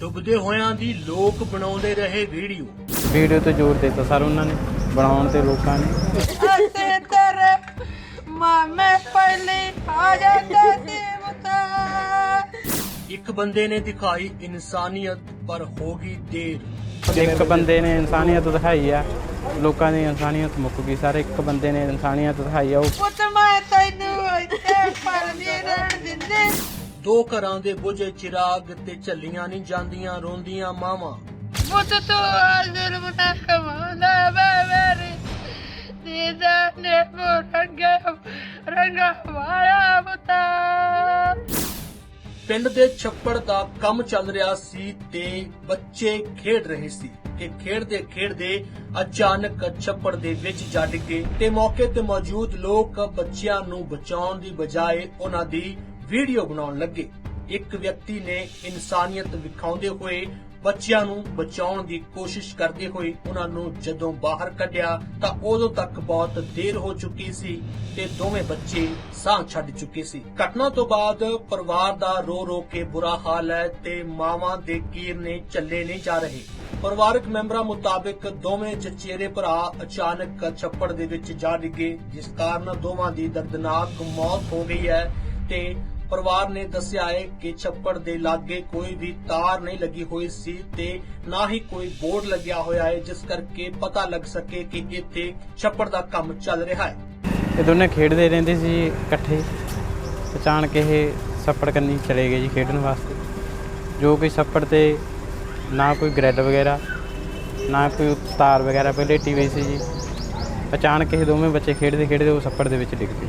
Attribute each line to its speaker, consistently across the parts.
Speaker 1: ਡੁੱਬਦੇ ਹੋਇਆਂ ਦੀ ਲੋਕ ਬਣਾਉਂਦੇ ਰਹੇ ਵੀਡੀਓ।
Speaker 2: ਵੀਡੀਓ ਤੇ ਜ਼ੋਰ ਦਿੱਤਾ ਸਰ ਉਹਨਾਂ ਨੇ ਬਣਾਉਣ ਤੇ ਲੋਕਾਂ ਨੇ।
Speaker 3: ਅਤੇ ਤੇਰੇ ਮਾਮੇ ਪਹਿਲੇ ਆ ਜਾਂਦੇ ਸੀ ਬਤਾ
Speaker 1: ਇੱਕ ਬੰਦੇ ਨੇ ਦਿਖਾਈ ਇਨਸਾਨੀਅਤ ਪਰ ਹੋ ਗਈ ਦੇਰ।
Speaker 2: ਇੱਕ ਬੰਦੇ ਨੇ ਇਨਸਾਨੀਅਤ ਦਿਖਾਈ ਆ ਲੋਕਾਂ ਦੀ ਇਨਸਾਨੀਅਤ ਮੁੱਕ ਗਈ ਸਰ। ਇੱਕ ਬੰਦੇ ਨੇ ਇਨਸਾਨੀਅਤ ਦਿਖਾਈ ਆ ਉਹ
Speaker 1: ਦੋ ਘਰਾਂ ਦੇ ਬੁਝੇ ਚਿਰਾਗ ਤੇ ਝੱਲੀਆਂ ਨਹੀਂ ਜਾਂਦੀਆਂ ਰੋਂਦੀਆਂ ਮਾਵਾਂ।
Speaker 3: ਪੁੱਤ ਤੂੰ ਆ ਜ਼ੁਲਮ ਨਾ ਕਮਾਉਂਦਾ ਵੇ ਮੇਰੀ ਦੀਦਾ ਨੇ ਮੋ ਰੰਗਾ ਰੰਗਾ ਵਾਲਾ ਪੁੱਤਾ।
Speaker 1: ਪਿੰਡ ਦੇ ਛੱਪੜ ਦਾ ਕੰਮ ਚੱਲ ਰਿਹਾ ਸੀ ਤੇ ਬੱਚੇ ਖੇਡ ਰਹੇ ਸੀ ਕਿ ਖੇਡਦੇ ਖੇਡਦੇ ਅਚਾਨਕ ਛੱਪੜ ਦੇ ਵਿੱਚ ਜਾ ਡਿੱਗੇ ਤੇ ਮੌਕੇ ਤੇ ਮੌਜੂਦ ਲੋਕ ਬੱਚਿਆਂ ਨੂੰ ਬਚਾਉਣ ਦੀ ਬਜਾਏ ਉਹਨਾਂ ਦੀ ਵੀਡੀਓ ਬਣਾਉਣ ਲੱਗੇ। ਇੱਕ ਵਿਅਕਤੀ ਨੇ ਇਨਸਾਨੀਅਤ ਵਿਖਾਉਂਦੇ ਹੋਏ ਬੱਚਿਆਂ ਨੂੰ ਬਚਾਉਣ ਦੀ ਕੋਸ਼ਿਸ਼ ਕਰਦੇ ਹੋਏ ਉਹਨਾਂ ਨੂੰ ਜਦੋਂ ਬਾਹਰ ਕੱਢਿਆ ਤਾਂ ਉਦੋਂ ਤੱਕ ਬਹੁਤ ਦੇਰ ਹੋ ਚੁੱਕੀ ਸੀ ਤੇ ਦੋਵੇਂ ਬੱਚੇ ਸਾਹ ਛੱਡ ਚੁੱਕੇ ਸੀ। ਘਟਨਾ ਤੋਂ ਬਾਅਦ ਪਰਿਵਾਰ ਦਾ ਰੋ ਰੋ ਕੇ ਬੁਰਾ ਹਾਲ ਹੈ ਤੇ ਮਾਵਾਂ ਦੇ ਕੀਰ ਨੇ ਚੱਲੇ ਨਹੀਂ ਜਾ ਰਹੇ। ਪਰਿਵਾਰਕ ਮੈਂਬਰਾਂ ਮੁਤਾਬਕ ਦੋਵੇਂ ਚਚੇਰੇ ਭਰਾ ਅਚਾਨਕ ਛੱਪੜ ਦੇ ਵਿੱਚ ਜਾ ਡਿੱਗੇ, ਜਿਸ ਕਾਰਨ ਦੋਵਾਂ ਦੀ ਦਰਦਨਾਕ ਮੌਤ ਹੋ ਗਈ ਹੈ ਤੇ ਪਰਿਵਾਰ ਨੇ ਦੱਸਿਆ ਹੈ ਕਿ ਛੱਪੜ ਦੇ ਲਾਗੇ ਕੋਈ ਵੀ ਤਾਰ ਨਹੀਂ ਲੱਗੀ ਹੋਈ ਸੀ ਤੇ ਨਾ ਹੀ ਕੋਈ ਬੋਰਡ ਲੱਗਿਆ ਹੋਇਆ ਹੈ, ਜਿਸ ਕਰਕੇ ਪਤਾ ਲੱਗ ਸਕੇ ਕਿ ਇੱਥੇ ਛੱਪੜ ਦਾ ਕੰਮ ਚੱਲ ਰਿਹਾ ਹੈ।
Speaker 2: ਇਹ ਦੋਨੇ ਖੇਡਦੇ ਰਹਿੰਦੇ ਸੀ ਇਕੱਠੇ। ਅਚਾਨਕ ਇਹ ਸੱਪੜ ਕੰਨੀ ਚਲੇ ਗਏ ਜੀ ਖੇਡਣ ਵਾਸਤੇ। ਜੋ ਕਿ ਛੱਪੜ ਤੇ ਨਾ ਕੋਈ ਗ੍ਰਿਡ ਵਗੈਰਾ, ਨਾ ਕੋਈ ਤਾਰ ਵਗੈਰਾ ਪਹਿਲੇ ਟੀਵੀ ਸੀ ਜੀ। ਅਚਾਨਕ ਇਹ ਦੋਵੇਂ ਬੱਚੇ ਖੇਡਦੇ ਖੇਡਦੇ ਉਹ ਸੱਪੜ ਦੇ ਵਿੱਚ ਡਿੱਗ ਪਏ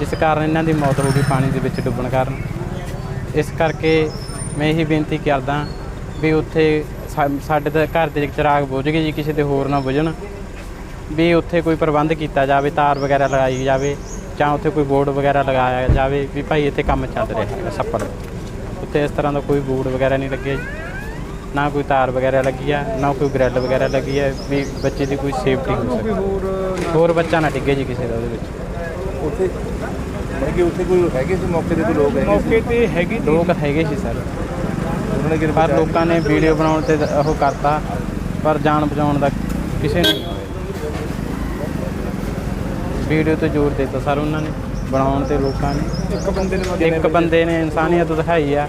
Speaker 2: ਜਿਸ ਕਾਰਨ ਇਹਨਾਂ ਦੀ ਮੌਤ ਹੋ ਗਈ ਪਾਣੀ ਦੇ ਵਿੱਚ ਡੁੱਬਣ ਕਾਰਨ। ਇਸ ਕਰਕੇ ਮੈਂ ਇਹੀ ਬੇਨਤੀ ਕਰਦਾ ਵੀ ਉੱਥੇ ਸਾ- ਸਾਡੇ ਤਾਂ ਘਰ ਦੇ ਚਿਰਾਗ ਬੁਝ ਗਏ ਜੀ, ਕਿਸੇ ਦੇ ਹੋਰ ਨਾ ਬੁਝਣ। ਵੀ ਉੱਥੇ ਕੋਈ ਪ੍ਰਬੰਧ ਕੀਤਾ ਜਾਵੇ, ਤਾਰ ਵਗੈਰਾ ਲਗਾਈ ਜਾਵੇ ਜਾਂ ਉੱਥੇ ਕੋਈ ਬੋਰਡ ਵਗੈਰਾ ਲਗਾਇਆ ਜਾਵੇ ਵੀ ਭਾਈ ਇੱਥੇ ਕੰਮ ਚੱਲ ਰਿਹਾ ਹੈਗਾ ਛੱਪੜ ਦਾ। ਉੱਥੇ ਇਸ ਤਰ੍ਹਾਂ ਦਾ ਕੋਈ ਬੋਰਡ ਵਗੈਰਾ ਨਹੀਂ ਲੱਗਿਆ ਜੀ। ਨਾ ਕੋਈ ਤਾਰ ਵਗੈਰਾ ਲੱਗੀ ਆ, ਨਾ ਕੋਈ ਗ੍ਰਿਡ ਵਗੈਰਾ ਲੱਗੀ ਆ ਵੀ ਬੱਚੇ ਦੀ ਕੋਈ ਸੇਫਟੀ ਹੋ ਸਕੇ। ਹੋਰ ਬੱਚਾ ਨਾ ਡਿੱਗੇ ਜੀ ਕਿਸੇ ਦਾ ਉਹਦੇ ਵਿੱਚ।
Speaker 4: ਉੱਥੇ ਮਤਲਬ ਕਿ ਉੱਥੇ ਕੋਈ ਹੈਗੇ ਸੀ ਮੌਕੇ ਤੇ ਕੋਈ ਲੋਕ ਹੈਗੇ ਸੀ?
Speaker 5: ਮੌਕੇ ਤੇ ਹੈਗੀ ਤੀ
Speaker 2: ਲੋਕ ਹੈਗੇ ਸੀ ਸਰ।
Speaker 4: ਉਹਨਾਂ ਨੇ ਕਿਹੜੇ
Speaker 2: ਪਰ ਲੋਕਾਂ ਨੇ ਵੀਡੀਓ ਬਣਾਉਣ ਤੇ ਉਹ ਕਰਤਾ ਪਰ ਜਾਨ ਬਚਾਉਣ ਦਾ ਕਿਸੇ ਨੇ ਵੀਡੀਓ ਤੇ ਜ਼ੋਰ ਦਿੱਤਾ ਸਰ ਉਹਨਾਂ ਨੇ ਬਣਾਉਣ ਤੇ ਲੋਕਾਂ ਨੇ।
Speaker 5: ਇੱਕ ਬੰਦੇ ਨੇ
Speaker 2: ਇੱਕ ਬੰਦੇ ਨੇ ਇਨਸਾਨੀਅਤ ਦਿਖਾਈ ਆ।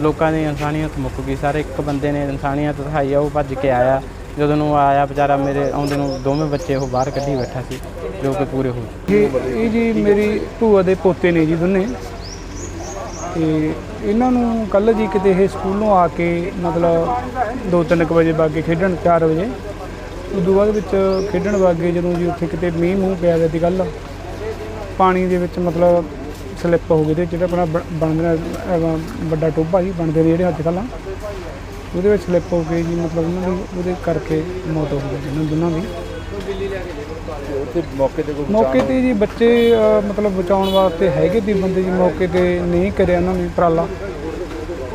Speaker 2: ਲੋਕਾਂ ਦੀ ਇਨਸਾਨੀਅਤ ਮੁੱਕ ਗਈ ਸਰ। ਇੱਕ ਬੰਦੇ ਨੇ ਇਨਸਾਨੀਅਤ ਦਿਖਾਈ ਆ ਉਹ ਭੱਜ ਕੇ ਆਇਆ। ਜਦੋਂ ਨੂੰ ਆਇਆ ਵਿਚਾਰਾ ਮੇਰੇ ਆਉਂਦੇ ਨੂੰ ਦੋਵੇਂ ਬੱਚੇ ਉਹ ਬਾਹਰ ਕੱਢੀ ਬੈਠਾ ਸੀ। ਜੋ ਕਿ ਪੂਰੇ ਹੋ ਚੁੱਕੇ
Speaker 5: ਇਹ ਇਹ ਜੀ ਮੇਰੀ ਭੂਆ ਦੇ ਪੋਤੇ ਨੇ ਜੀ ਦੋਨੇ। ਤੇ ਇਹਨਾਂ ਨੂੰ ਕੱਲ ਜੀ ਕਿਤੇ ਇਹ ਸਕੂਲੋਂ ਆ ਕੇ ਮਤਲਬ 2-3 ਵਜੇ ਬਾਗੇ ਖੇਡਣ 4 ਵਜੇ। ਉਦੋਂ ਬਾਅਦ ਵਿੱਚ ਖੇਡਣ ਵਾਗੇ ਜਦੋਂ ਜੀ ਉੱਥੇ ਕਿਤੇ ਮੀਂਹ ਮੂੰਹ ਪਿਆ ਗਿਆ ਸੀ ਗੱਲ, ਪਾਣੀ ਦੇ ਵਿੱਚ ਮਤਲਬ ਸਲਿੱਪ ਹੋ ਗਏ ਤੇ ਜਿਹੜਾ ਆਪਣਾ ਬ- ਬਣਦਾ ਵੱਡਾ ਟੋਭਾ ਜੀ ਬਣਦੇ ਨੇ ਜਿਹੜੇ ਅੱਜ ਕੱਲ੍ਹ। ਉਹਦੇ ਵਿੱਚ ਸਲਿੱਪ ਹੋ ਗਈ ਜੀ ਮਤਲਬ ਉਹਨਾਂ ਦੀ ਉਹਦੇ ਕਰਕੇ ਮੌਤ ਹੋ ਗਈ ਇਹਨਾਂ ਦੋਨਾਂ ਦੀ।
Speaker 4: ਮੌਕੇ ਤੇ ਕੋਈ
Speaker 5: ਮੌਕੇ ਤੇ ਜੀ ਬੱਚੇ ਅ, ਮਤਲਬ ਬਚਾਉਣ ਵਾਸਤੇ ਹੈਗੇ ਦੀ ਬੰਦੇ ਜੀ ਮੌਕੇ ਤੇ ਨਹੀਂ ਕਰਿਆ ਉਹਨਾਂ ਨੇ ਉਪਰਾਲਾ।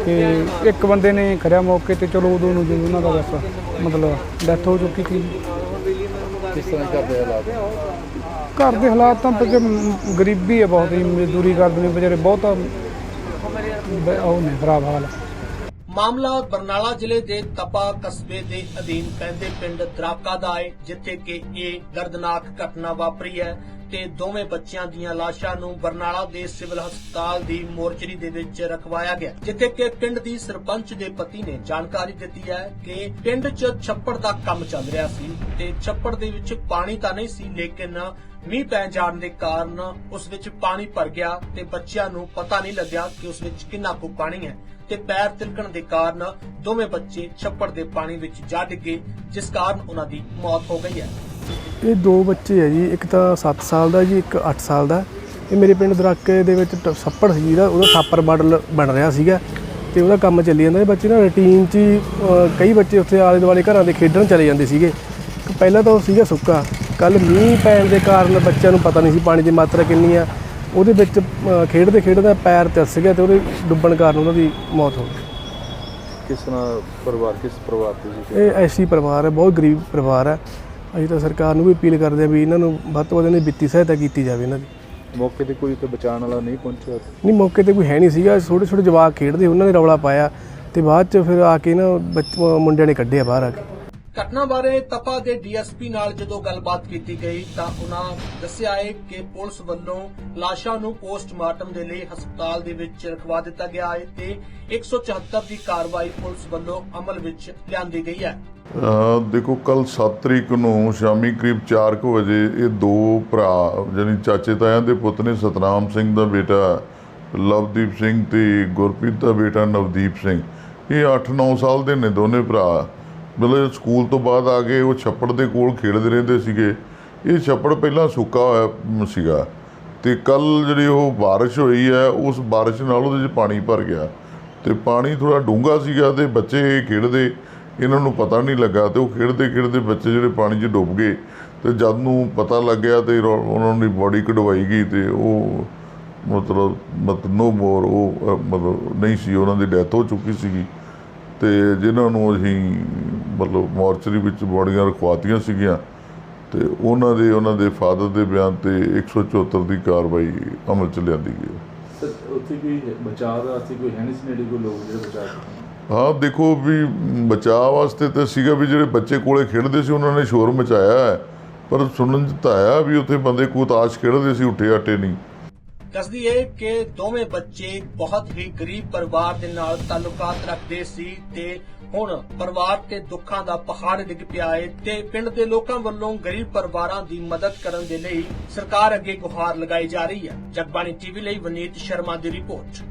Speaker 5: ਤੇ ਇੱਕ ਬੰਦੇ ਨੇ ਕਰਿਆ ਮੌਕੇ ਤੇ ਚਲੋ ਉਦੋਂ ਨੂੰ ਉਹਨਾਂ ਦਾ ਬਸ ਮਤਲਬ ਡੈਥ ਹੋ ਚੁੱਕੀ ਸੀ।
Speaker 4: ਕਿਸ ਤਰ੍ਹਾਂ ਕਰਦੇ ਹਾਲਾਤ?
Speaker 5: ਘਰ ਦੇ ਹਾਲਾਤ ਤਾਂ ਕਿ ਗਰੀਬੀ ਹੈ ਬਹੁਤ ਹੀ ਮਜ਼ਦੂਰੀ ਕਰਦੇ ਨੇ ਵਿਚਾਰੇ ਬਹੁਤ ਬ- ਉਹ ਨੇ ਖਰਾਬ ਹਾਲ
Speaker 1: ਮਾਮਲਾ ਬਰਨਾਲਾ ਜ਼ਿਲ੍ਹੇ ਦੇ ਤਪਾ ਕਸਬੇ ਦੇ ਅਧੀਨ ਪੈਂਦੇ ਪਿੰਡ ਦਰਾਕਾ ਦਾ ਹੈ, ਜਿੱਥੇ ਕਿ ਇਹ ਦਰਦਨਾਕ ਘਟਨਾ ਵਾਪਰੀ ਹੈ। ਤੇ ਦੋਵੇਂ ਬੱਚਿਆਂ ਦੀਆਂ ਲਾਸ਼ਾਂ ਨੂੰ ਬਰਨਾਲਾ ਦੇ ਸਿਵਲ ਹਸਪਤਾਲ ਦੀ ਮੋਰਚਰੀ ਦੇ ਵਿੱਚ ਰਖਵਾਇਆ ਗਿਆ, ਜਿੱਥੇ ਕਿ ਪਿੰਡ ਦੀ ਸਰਪੰਚ ਦੇ ਪਤੀ ਨੇ ਜਾਣਕਾਰੀ ਦਿੱਤੀ ਹੈ ਕਿ ਪਿੰਡ 'ਚ ਛੱਪੜ ਦਾ ਕੰਮ ਚੱਲ ਰਿਹਾ ਸੀ ਤੇ ਛੱਪੜ ਦੇ ਵਿੱਚ ਪਾਣੀ ਤਾਂ ਨਹੀਂ ਸੀ, ਲੇਕਿਨ ਮੀਂਹ ਪੈ ਜਾਣ ਦੇ ਕਾਰਨ ਉਸ ਵਿੱਚ ਪਾਣੀ ਭਰ ਗਿਆ ਤੇ ਬੱਚਿਆਂ ਨੂੰ ਪਤਾ ਨਹੀਂ ਲੱਗਿਆ ਕਿ ਉਸ ਵਿੱਚ ਕਿੰਨਾ ਕੁ ਪਾਣੀ ਹੈ ਤੇ ਪੈਰ ਤਿਲਕਣ ਦੇ ਕਾਰਨ ਦੋਵੇਂ ਬੱਚੇ ਛੱਪੜ ਦੇ ਪਾਣੀ ਵਿੱਚ ਜਾ ਡਿੱਗੇ, ਜਿਸ ਕਾਰਨ ਉਹਨਾਂ ਦੀ ਮੌਤ ਹੋ ਗਈ ਹੈ।
Speaker 6: ਇਹ ਦੋ ਬੱਚੇ ਹੈ ਜੀ ਇੱਕ ਤਾਂ 7 ਸਾਲ ਦਾ ਜੀ ਇੱਕ 8 ਸਾਲ ਦਾ। ਇਹ ਮੇਰੇ ਪਿੰਡ ਦਰਾਕੇ ਦੇ ਵਿੱਚ ਟ- ਛੱਪੜ ਸੀ ਜਿਹਦਾ ਉਹਦਾ ਥਾਪਰ ਮਾਡਲ ਬਣ ਰਿਹਾ ਸੀਗਾ ਤੇ ਉਹਦਾ ਕੰਮ ਚੱਲੀ ਜਾਂਦਾ ਇਹ ਬੱਚੇ ਨਾ ਰੂਟੀਨ 'ਚ ਹੀ, ਕਈ ਬੱਚੇ ਉੱਥੇ ਆਲੇ ਦੁਆਲੇ ਘਰਾਂ ਦੇ ਖੇਡਣ ਚਲੇ ਜਾਂਦੇ ਸੀਗੇ। ਪਹਿਲਾਂ ਤਾਂ ਉਹ ਸੀਗਾ ਸੁੱਕਾ ਕੱਲ ਮੀਂਹ ਪੈਣ ਦੇ ਕਾਰਨ ਬੱਚਿਆਂ ਨੂੰ ਪਤਾ ਨਹੀਂ ਸੀ ਪਾਣੀ ਦੀ ਮਾਤਰਾ ਕਿੰਨੀ ਆ। ਉਹਦੇ ਵਿੱਚ ਖੇਡਦੇ ਖੇਡਦੇ ਪੈਰ ਤਿਲਸ ਗਿਆ ਤੇ ਉਹਦੇ ਡੁੱਬਣ ਕਾਰਨ ਉਹਨਾਂ ਦੀ ਮੌਤ ਹੋ ਗਈ।
Speaker 4: ਕਿਸ ਤਰ੍ਹਾਂ ਪਰਿਵਾਰ ਕਿਸ ਪਰਿਵਾਰ ਤੋਂ ਸੀ?
Speaker 6: ਇਹ ਐਸੀ ਪਰਿਵਾਰ ਹੈ ਬਹੁਤ ਗਰੀਬ ਪਰਿਵਾਰ ਹੈ। ਅਸੀਂ ਤਾਂ ਸਰਕਾਰ ਨੂੰ ਵੀ ਅਪੀਲ ਕਰਦੇ ਹਾਂ ਵੀ ਇਹਨਾਂ ਨੂੰ ਵੱਧ ਤੋਂ ਵੱਧ ਇਹਨਾਂ ਦੀ ਵਿੱਤੀ ਸਹਾਇਤਾ ਕੀਤੀ ਜਾਵੇ ਇਹਨਾਂ ਦੀ।
Speaker 4: ਮੌਕੇ ਤੇ ਕੋਈ ਉੱਥੇ ਬਚਾਉਣ ਵਾਲਾ ਨਹੀਂ ਪਹੁੰਚਿਆ?
Speaker 6: ਨਹੀਂ ਮੌਕੇ ਤੇ ਕੋਈ ਹੈ ਨਹੀਂ ਸੀਗਾ। ਛੋਟੇ ਛੋਟੇ ਜਵਾਕ ਖੇਡਦੇ ਉਹਨਾਂ ਨੇ ਰੌਲਾ ਪਾਇਆ ਤੇ ਬਾਅਦ ਚ ਫਿਰ ਆ ਕੇ ਨਾ ਬੱਚ- ਮੁੰਡਿਆਂ ਨੇ ਕੱਢਿਆ ਬਾਹਰ ਆ ਕੇ।
Speaker 1: ਘਟਨਾ ਬਾਰੇ ਤਪਾ ਦੇ ਡੀਐਸਪੀ ਨਾਲ ਜਦੋਂ ਗੱਲਬਾਤ ਕੀਤੀ ਗਈ ਤਾਂ ਉਹਨਾਂ ਦੱਸਿਆ ਹੈ ਕਿ ਪੁਲਿਸ ਵੱਲੋਂ ਲਾਸ਼ਾਂ ਨੂੰ ਪੋਸਟਮਾਰਟਮ ਦੇ ਲਈ ਹਸਪਤਾਲ ਦੇ ਵਿੱਚ ਰਖਵਾ ਦਿੱਤਾ ਗਿਆ ਹੈ ਤੇ 174 ਦੀ ਕਾਰਵਾਈ ਪੁਲਿਸ ਵੱਲੋਂ ਅਮਲ ਵਿੱਚ ਲਿਆਂਦੀ ਗਈ ਹੈ।
Speaker 7: ਦੇਖੋ ਕੱਲ 7 ਤਰੀਕ ਨੂੰ ਸ਼ਾਮੀ ਕਰੀਬ 4 ਵਜੇ ਇਹ ਦੋ ਭਰਾ ਜਾਨੀ ਚਾਚੇ ਤਾਇਆਂ ਦੇ ਪੁੱਤ ਨੇ ਸਤਨਾਮ ਸਿੰਘ ਦਾ ਬੇਟਾ, ਲਵਦੀਪ ਸਿੰਘ ਤੇ ਗੁਰਪ੍ਰੀਤ ਦਾ ਬੇਟਾ ਨਵਦੀਪ ਸਿੰਘ। ਇਹ 8-9 ਸਾਲ ਦੇ ਨੇ ਦੋਨੇ ਭਰਾ। ਮਤਲਬ ਸਕੂਲ ਤੋਂ ਬਾਅਦ ਆ ਕੇ ਉਹ ਛੱਪੜ ਦੇ ਕੋਲ ਖੇਡਦੇ ਰਹਿੰਦੇ ਸੀਗੇ। ਇਹ ਛੱਪੜ ਪਹਿਲਾਂ ਸੁੱਕਾ ਹੋਇਆ ਸੀਗਾ। ਤੇ ਕੱਲ ਜਿਹੜੀ ਉਹ ਬਾਰਿਸ਼ ਹੋਈ ਹੈ, ਉਸ ਬਾਰਿਸ਼ ਨਾਲ ਉਹਦੇ 'ਚ ਪਾਣੀ ਭਰ ਗਿਆ। ਤੇ ਪਾਣੀ ਥੋੜਾ ਡੂੰਘਾ ਸੀਗਾ ਤੇ ਬੱਚੇ ਖੇਡਦੇ, ਇਹਨਾਂ ਨੂੰ ਪਤਾ ਨਹੀਂ ਲੱਗਾ ਤੇ ਉਹ ਖੇਡਦੇ ਖੇਡਦੇ ਬੱਚੇ ਜਿਹੜੇ ਪਾਣੀ 'ਚ ਡੁੱਬ ਗਏ। ਤੇ ਜਦ ਨੂੰ ਪਤਾ ਲੱਗਿਆ ਤੇ ਉਹਨਾਂ ਦੀ ਬੋਡੀ ਕਢਵਾਈ ਗਈ ਤੇ ਉਹ ਮਤਲਬ ਮਤ ਨੋ ਮੋਰ ਉਹ ਮਤਲਬ ਨਹੀਂ ਸੀ, ਉਹਨਾਂ ਦੀ ਡੈਥ ਹੋ ਚੁੱਕੀ ਸੀਗੀ। ਤੇ ਜਿਨ੍ਹਾਂ ਨੂੰ ਅਸੀਂ ਮਤਲਬ ਮੋਰਚਰੀ ਵਿੱਚ ਬੋਡੀਆਂ ਰਖਵਾਤੀਆਂ ਸੀਗੀਆਂ ਤੇ ਉਹਨਾਂ ਦੇ ਉਹਨਾਂ ਦੇ ਫਾਦਰ ਦੇ ਬਿਆਨ ਤੇ 174 ਦੀ ਕਾਰਵਾਈ ਅਮਲ ਚ ਲਿਆਂਦੀ ਗਈ
Speaker 4: ਉੱਥੇ ਕੋਈ ਬਚਾਅ ਵਾਸਤੇ ਕੋਈ ਹੈ ਨਹੀਂ ਸੀ ਨੇੜੇ ਕੋਈ ਲੋਕ ਜਿਹੜੇ ਬਚਾਅ
Speaker 7: ਹਾਂ ਦੇਖੋ ਵੀ ਬਚਾਅ ਵਾਸਤੇ ਤਾਂ ਸੀਗਾ ਵੀ ਜਿਹੜੇ ਬੱਚੇ ਕੋਲੇ ਖੇਡਦੇ ਸੀ ਉਹਨਾਂ ਨੇ ਸ਼ੋਰ ਮਚਾਇਆ ਪਰ ਸੁਣਨ ਚ ਤਾਂ ਆਇਆ ਵੀ ਉੱਥੇ ਬੰਦੇ ਕੋਈ ਤਾਸ਼ ਖੇਡਦੇ ਸੀ ਉੱਠੇ ਆਟੇ ਨਹੀਂ।
Speaker 1: ਦੱਸਦੀ ਏ ਕਿ ਦੋਵੇਂ ਬੱਚੇ ਬਹੁਤ ਹੀ ਗਰੀਬ ਪਰਿਵਾਰ ਦੇ ਨਾਲ ਤਾਲੁਕਾਤ ਰੱਖਦੇ ਸੀ ਤੇ ਹੁਣ ਪਰਿਵਾਰ ਤੇ ਦੁੱਖਾਂ ਦਾ ਪਹਾੜ ਡਿੱਗ ਪਿਆ ਏ ਤੇ ਪਿੰਡ ਦੇ ਲੋਕਾਂ ਵੱਲੋਂ ਗਰੀਬ ਪਰਿਵਾਰਾਂ ਦੀ ਮਦਦ ਕਰਨ ਦੇ ਲਈ ਸਰਕਾਰ ਅੱਗੇ ਗੁਹਾਰ ਲਗਾਈ ਜਾ ਰਹੀ ਹੈ। ਜਗਬਾਣੀ ਟੀਵੀ ਲਈ ਵਨੀਤ ਸ਼ਰਮਾ ਦੀ ਰਿਪੋਰਟ।